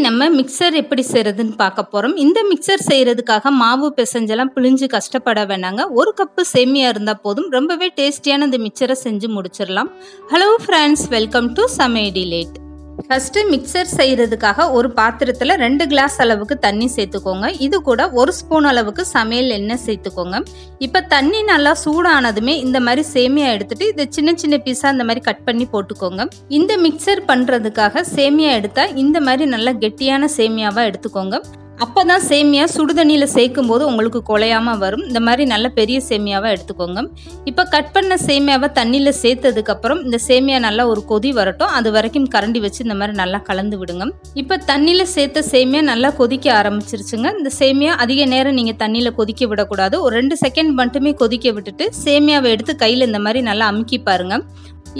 நம்ம மிக்சர் எப்படி செய்கிறதுன்னு பார்க்க போகிறோம் இந்த மிக்சர் செய்கிறதுக்காக மாவு பிசைஞ்செல்லாம் பிழிஞ்சு கஷ்டப்பட வேணாங்க. ஒரு கப்பு சேமியா இருந்தால் போதும். ரொம்பவே டேஸ்டியான இந்த மிக்சரை செஞ்சு முடிச்சிடலாம். ஹலோ ஃப்ரெண்ட்ஸ் வெல்கம் டு சமையடி லேட் ஃபஸ்ட்டு மிக்சர் செய்கிறதுக்காக ஒரு பாத்திரத்தில் ரெண்டு கிளாஸ் அளவுக்கு தண்ணி சேர்த்துக்கோங்க. இது கூட ஒரு ஸ்பூன் அளவுக்கு சமையல் எண்ணெய் சேர்த்துக்கோங்க. இப்போ தண்ணி நல்லா சூடானதுமே இந்த மாதிரி சேமியா எடுத்துட்டு இதை சின்ன சின்ன பீஸாக இந்த மாதிரி கட் பண்ணி போட்டுக்கோங்க. இந்த மிக்சர் பண்ணுறதுக்காக சேமியா எடுத்தால் இந்த மாதிரி நல்லா கெட்டியான சேமியாவாக எடுத்துக்கோங்க. அப்போ தான் சேமியா சுடுதண்ணியில் சேர்க்கும் போது உங்களுக்கு குலையாமல் வரும். இந்த மாதிரி நல்ல பெரிய சேமியாவாக எடுத்துக்கோங்க. இப்போ கட் பண்ண சேமியாவை தண்ணியில் சேர்த்ததுக்கப்புறம் இந்த சேமியா நல்லா ஒரு கொதி வரட்டும். அது வரைக்கும் கரண்டி வச்சு இந்த மாதிரி நல்லா கலந்து விடுங்க. இப்போ தண்ணியில் சேர்த்த சேமியா நல்லா கொதிக்க ஆரம்பிச்சிருச்சுங்க. இந்த சேமியா அதிக நேரம் நீங்கள் தண்ணியில் கொதிக்க விடக்கூடாது. ஒரு ரெண்டு செகண்ட் மட்டுமே கொதிக்க விட்டுட்டு சேமியாவை எடுத்து கையில் இந்த மாதிரி நல்லா அமுக்கி பாருங்க.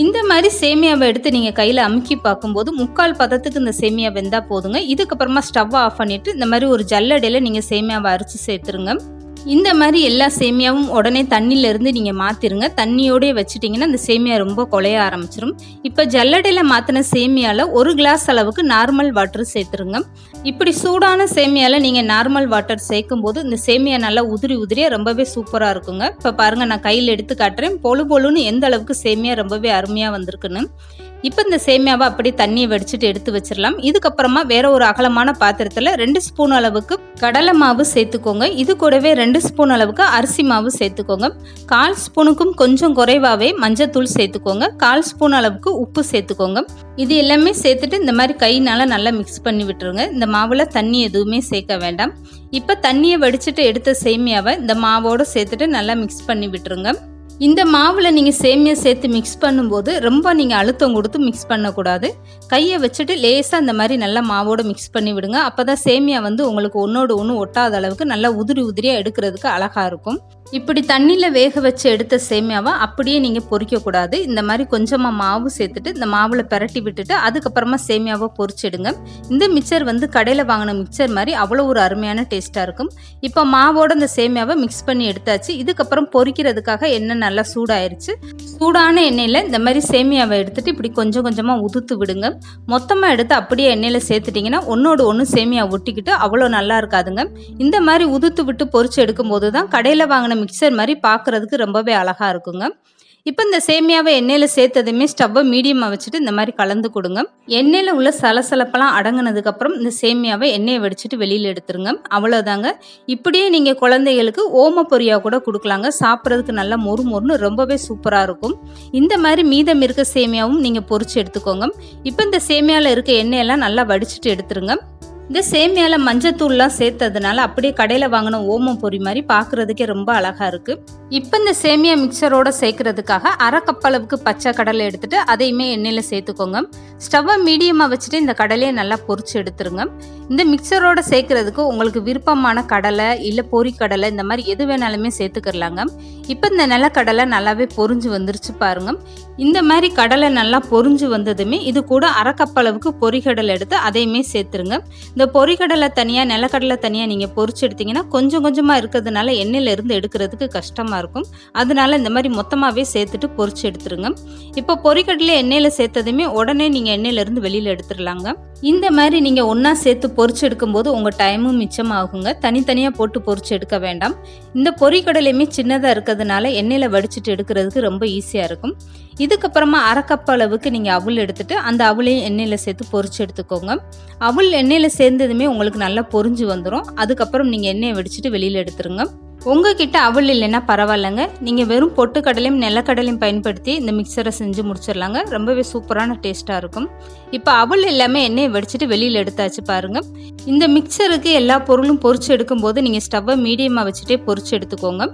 இந்த மாதிரி சேமியாவை எடுத்து நீங்கள் கையில் அமுக்கி பார்க்கும்போது முக்கால் பதத்துக்கு இந்த சேமியா வெந்தால் போதுங்க. இதுக்கப்புறமா ஸ்டவ்வை ஆஃப் பண்ணிவிட்டு இந்த மாதிரி ஒரு ஜல்லடையில் நீங்கள் சேமியாவை அரைச்சி சேர்த்துருங்க. இந்த மாதிரி எல்லா சேமியாவும் உடனே தண்ணியிலேருந்து நீங்கள் மாற்றிருங்க தண்ணியோடய வச்சுட்டிங்கன்னா அந்த சேமியா ரொம்ப கொலைய ஆரம்பிச்சிடும் இப்போ ஜல்லடையில் மாற்றின சேமியாவில் ஒரு கிளாஸ் அளவுக்கு நார்மல் வாட்டர் சேர்த்துருங்க. இப்படி சூடான சேமியாவில் நீங்கள் நார்மல் வாட்டர் சேர்க்கும் போது இந்த சேமியா நல்லா உதிரி உதிரியாக ரொம்பவே சூப்பராக இருக்குங்க. இப்போ பாருங்கள் நான் கையில் எடுத்து காட்டுறேன். பொழு பொழுன்னு எந்த அளவுக்கு சேமியா ரொம்பவே அருமையாக வந்திருக்குன்னு. இப்போ இந்த சேமியாவை அப்படியே தண்ணியை வடிச்சிட்டு எடுத்து வச்சிடலாம். இதுக்கப்புறமா வேற ஒரு அகலமான பாத்திரத்தில் ரெண்டு ஸ்பூன் அளவுக்கு கடலை மாவு சேர்த்துக்கோங்க. இது கூடவே ரெண்டு ஸ்பூன் அளவுக்கு அரிசி மாவு சேர்த்துக்கோங்க. கால் ஸ்பூனுக்கும் கொஞ்சம் குறைவாகவே மஞ்சத்தூள் சேர்த்துக்கோங்க. கால் ஸ்பூன் அளவுக்கு உப்பு சேர்த்துக்கோங்க. இது எல்லாமே சேர்த்துட்டு இந்த மாதிரி கையினால் நல்லா மிக்ஸ் பண்ணி விட்டுருங்க. இந்த மாவில் தண்ணி எதுவுமே சேர்க்க வேண்டாம். இப்போ தண்ணியை வடிச்சிட்டு எடுத்த சேமியாவை இந்த மாவோடு சேர்த்துட்டு நல்லா மிக்ஸ் பண்ணி விட்டுருங்க. இந்த மாவில் நீங்கள் சேமியா சேர்த்து மிக்ஸ் பண்ணும்போது ரொம்ப நீங்கள் அழுத்தம் கொடுத்து மிக்ஸ் பண்ணக்கூடாது. கையை வச்சுட்டு லேசாக இந்த மாதிரி நல்லா மாவோடு மிக்ஸ் பண்ணி விடுங்க. அப்போ தான் சேமியா வந்து உங்களுக்கு ஒன்றோடு ஒன்று ஒட்டாத அளவுக்கு நல்லா உதிரி உதிரியாக எடுக்கிறதுக்கு அழகாக இருக்கும். இப்படி தண்ணியில் வேக வச்சு எடுத்த சேமியாவை அப்படியே நீங்கள் பொறிக்கக்கூடாது. இந்த மாதிரி கொஞ்சமாக மாவு சேர்த்துட்டு இந்த மாவில் பிரட்டி விட்டுட்டு அதுக்கப்புறமா சேமியாவை பொறிச்சிடுங்க. இந்த மிக்சர் வந்து கடையில் வாங்கின மிக்சர் மாதிரி அவ்வளோ ஒரு அருமையான டேஸ்ட்டாக இருக்கும். இப்போ மாவோட இந்த சேமியாவை மிக்ஸ் பண்ணி எடுத்தாச்சு. இதுக்கப்புறம் பொறிக்கிறதுக்காக எண்ணெய் நல்லா சூடாயிருச்சு. சூடான எண்ணெயில் இந்த மாதிரி சேமியாவை எடுத்துட்டு இப்படி கொஞ்சம் கொஞ்சமாக உதுத்து விடுங்க. மொத்தமாக எடுத்து அப்படியே எண்ணெயில் சேர்த்துட்டிங்கன்னா ஒன்றோடு ஒன்று சேமியா ஒட்டிக்கிட்டு அவ்வளோ நல்லா இருக்காதுங்க. இந்த மாதிரி உதுத்து விட்டு பொறிச்சு எடுக்கும்போது தான் கடையில் வாங்கின மிக்சர் மாதிரி பார்க்குறதுக்கு ரொம்பவே அழகாக இருக்குங்க. இப்போ இந்த சேமியாவை எண்ணெயில் சேர்த்ததுமே ஸ்டவ்வை மீடியமாக வச்சுட்டு இந்த மாதிரி கலந்து கொடுங்க. எண்ணெயில் உள்ள சலசலப்பெல்லாம் அடங்கினதுக்கப்புறம் இந்த சேமியாவை எண்ணெயை வடிச்சிட்டு வெளியில் எடுத்துருங்க. அவ்வளோதாங்க இப்படியே நீங்கள் குழந்தைகளுக்கு ஓம பொரியாக கூட கொடுக்கலாங்க. சாப்பிட்றதுக்கு நல்லா மொறு மொறுன்னு ரொம்பவே சூப்பராக இருக்கும். இந்த மாதிரி மீதம் இருக்க சேமியாவும் நீங்கள் பொறிச்சு எடுத்துக்கோங்க. இப்போ இந்த சேமியாவில் இருக்க எண்ணெயெல்லாம் நல்லா வடிச்சிட்டு எடுத்துருங்க. இந்த சேமியாவில் மஞ்சத்தூள்லாம் சேர்த்ததுனால அப்படியே கடையில் வாங்கின ஓமம் பொரி மாதிரி பார்க்குறதுக்கே ரொம்ப அழகாக இருக்குது இப்போ இந்த சேமியா மிக்சரோட சேர்க்கறதுக்காக அரை கப் அளவுக்கு பச்சை கடலை எடுத்துட்டு அதையுமே எண்ணெயில் சேர்த்துக்கோங்க. ஸ்டவ்வை மீடியமாக வச்சுட்டு இந்த கடலையை நல்லா பொறிச்சு எடுத்துருங்க. இந்த மிக்சரோட சேர்க்கறதுக்கு உங்களுக்கு விருப்பமான கடலை இல்லை பொரி கடலை இந்த மாதிரி எது வேணாலுமே சேர்த்துக்கிறலாங்க. இப்போ இந்த நிலக்கடலை நல்லாவே பொரிஞ்சு வந்துருச்சு பாருங்க. இந்த மாதிரி கடலை நல்லா பொரிஞ்சு வந்ததுமே இது கூட அரைக்கப்பளவுக்கு பொறிகடலை எடுத்து அதையுமே சேர்த்துருங்க. இந்த பொறிகடலை தனியாக நிலக்கடலை தனியாக நீங்கள் பொறிச்சு எடுத்தீங்கன்னா கொஞ்சம் கொஞ்சமாக இருக்கிறதுனால எண்ணெயிலேருந்து எடுக்கிறதுக்கு கஷ்டமாக இருக்கும். அதனால இந்த மாதிரி மொத்தமாகவே சேர்த்துட்டு பொறிச்சு எடுத்துருங்க. இப்போ பொரிக்கடலை எண்ணெயில் சேர்த்ததுமே உடனே நீங்கள் எண்ணெயிலேருந்து வெளியில் எடுத்துடலாங்க. இந்த மாதிரி நீங்கள் ஒன்றா சேர்த்து பொரிச்சு எடுக்கும்போது உங்கள் டைமும் மிச்சமாகுங்க. தனித்தனியாக போட்டு பொறிச்சு எடுக்க வேண்டாம். இந்த பொரிக்கடலையுமே சின்னதாக இருக்கிறதுனால எண்ணெயில் வடிச்சிட்டு எடுக்கிறதுக்கு ரொம்ப ஈஸியாக இருக்கும். இதுக்கப்புறமா அரை அளவுக்கு நீங்கள் அவுள் எடுத்துட்டு அந்த அவுளையும் எண்ணெயில் சேர்த்து பொறிச்சு எடுத்துக்கோங்க. அவுள் எண்ணெயில் சேர்ந்ததுமே உங்களுக்கு நல்லா பொரிஞ்சு வந்துடும் அதுக்கப்புறம் நீங்கள் எண்ணெயை வெடிச்சிட்டு வெளியில் எடுத்துருங்க. உங்ககிட்ட அவள் இல்லைன்னா பரவாயில்லைங்க. நீங்கள் வெறும் பொட்டுக்கடலையும் நிலக்கடலையும் பயன்படுத்தி இந்த மிக்சரை செஞ்சு முடிச்சிடலாங்க. ரொம்பவே சூப்பரான டேஸ்ட்டாக இருக்கும். இப்போ அவள் எல்லாமே எண்ணெயை வடிச்சிட்டு வெளியில் எடுத்தாச்சு பாருங்கள் இந்த மிக்சருக்கு எல்லா பொருளும் பொறிச்சு எடுக்கும்போது நீங்கள் ஸ்டவ்வை மீடியமாக வச்சுட்டே பொறிச்சு எடுத்துக்கோங்க.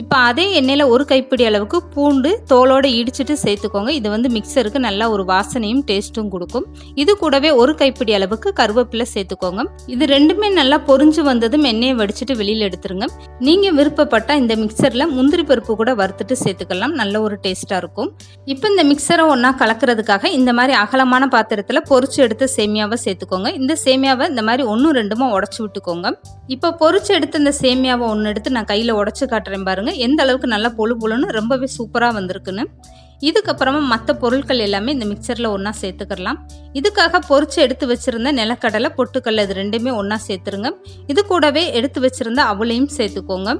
இப்போ அதே எண்ணெயில் ஒரு கைப்பிடி அளவுக்கு பூண்டு தோலோடு இடிச்சிட்டு சேர்த்துக்கோங்க. இது வந்து மிக்சருக்கு நல்லா ஒரு வாசனையும் டேஸ்ட்டும் கொடுக்கும். இது கூடவே ஒரு கைப்பிடி அளவுக்கு கருவேப்பிலை சேர்த்துக்கோங்க. இது ரெண்டுமே நல்லா பொரிஞ்சு வந்ததும் எண்ணெயை வடிச்சிட்டு வெளியில் எடுத்துருங்க. நீங்கள் விருப்பப்பட்டால் இந்த மிக்சரில் முந்திரி பருப்பு கூட வறுத்துட்டு சேர்த்துக்கலாம். நல்ல ஒரு டேஸ்ட்டாக இருக்கும். இப்போ இந்த மிக்சரை ஒன்றா கலக்கிறதுக்காக இந்த மாதிரி அகலமான பாத்திரத்தில் பொறிச்சு எடுத்த சேமியாவை சேர்த்துக்கோங்க. இந்த சேமியாவை இந்த மாதிரி ஒன்றும் ரெண்டுமா உடச்சி விட்டுக்கோங்க. இப்போ பொறிச்சு எடுத்த இந்த சேமியாவை ஒன்று எடுத்து நான் கையில் உடச்சி காட்டுறேன் பாருங்கள் எந்த அளவுக்கு நல்லா பொழு பொழுன்னு ரொம்பவே சூப்பராக வந்திருக்குன்னு. இதுக்கப்புறமா மற்ற பொருட்கள் எல்லாமே இந்த மிக்சரில் ஒன்றா சேர்த்துக்கலாம் இதுக்காக பொறிச்சு எடுத்து வச்சுருந்த நிலக்கடலை பொட்டுக்கடலை இது ரெண்டுமே ஒன்றா சேர்த்துருங்க. இது கூடவே எடுத்து வச்சுருந்த அவளையும் சேர்த்துக்கோங்க.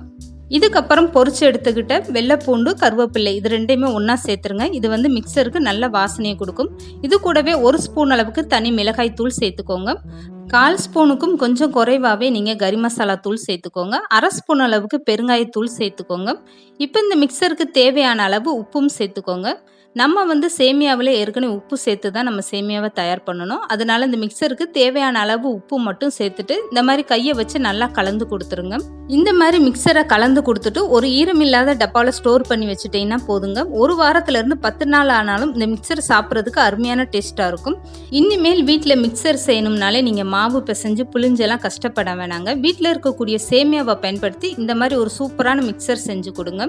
இதுக்கப்புறம் பொறிச்சு எடுத்துக்கிட்ட வெள்ளைப்பூண்டு கருவேப்பிள்ளை இது ரெண்டையுமே ஒன்றா சேர்த்துருங்க. இது வந்து மிக்சருக்கு நல்ல வாசனையை கொடுக்கும். இது கூடவே ஒரு ஸ்பூன் அளவுக்கு தனி மிளகாய் தூள் சேர்த்துக்கோங்க. கால் ஸ்பூனுக்கும் கொஞ்சம் குறைவாகவே நீங்கள் கரி மசாலா தூள் சேர்த்துக்கோங்க. அரை ஸ்பூன் அளவுக்கு பெருங்காயத்தூள் சேர்த்துக்கோங்க. இப்போ இந்த மிக்சருக்கு தேவையான அளவு உப்பும் சேர்த்துக்கோங்க. நம்ம வந்து சேமியாவில் ஏற்கனவே உப்பு சேர்த்து தான் நம்ம சேமியாவை தயார் பண்ணணும். அதனால் இந்த மிக்சருக்கு தேவையான அளவு உப்பு மட்டும் சேர்த்துட்டு இந்த மாதிரி கையை வச்சு நல்லா கலந்து கொடுத்துருங்க. இந்த மாதிரி மிக்சரை கலந்து கொடுத்துட்டு ஒரு ஈரமில்லாத டப்பாவில் ஸ்டோர் பண்ணி வச்சுட்டீங்கன்னா போதுங்க. ஒரு வாரத்துலேருந்து பத்து நாள் ஆனாலும் இந்த மிக்சர் சாப்பிட்றதுக்கு அருமையான டேஸ்ட்டாக இருக்கும். இனிமேல் வீட்டில் மிக்சர் செய்யணும்னாலே நீங்கள் மாவு பிசைஞ்சு புளிஞ்செல்லாம் கஷ்டப்பட வேணாங்க. வீட்டில் இருக்கக்கூடிய சேமியாவை பயன்படுத்தி இந்த மாதிரி ஒரு சூப்பரான மிக்சர் செஞ்சு கொடுங்க.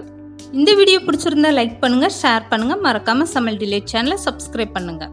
இந்த வீடியோ பிடிச்சிருந்தா லைக் பண்ணுங்கள் ஷேர் பண்ணுங்கள் மறக்காமல் சமையல் டிலே சேனலை சப்ஸ்கிரைப் பண்ணுங்கள்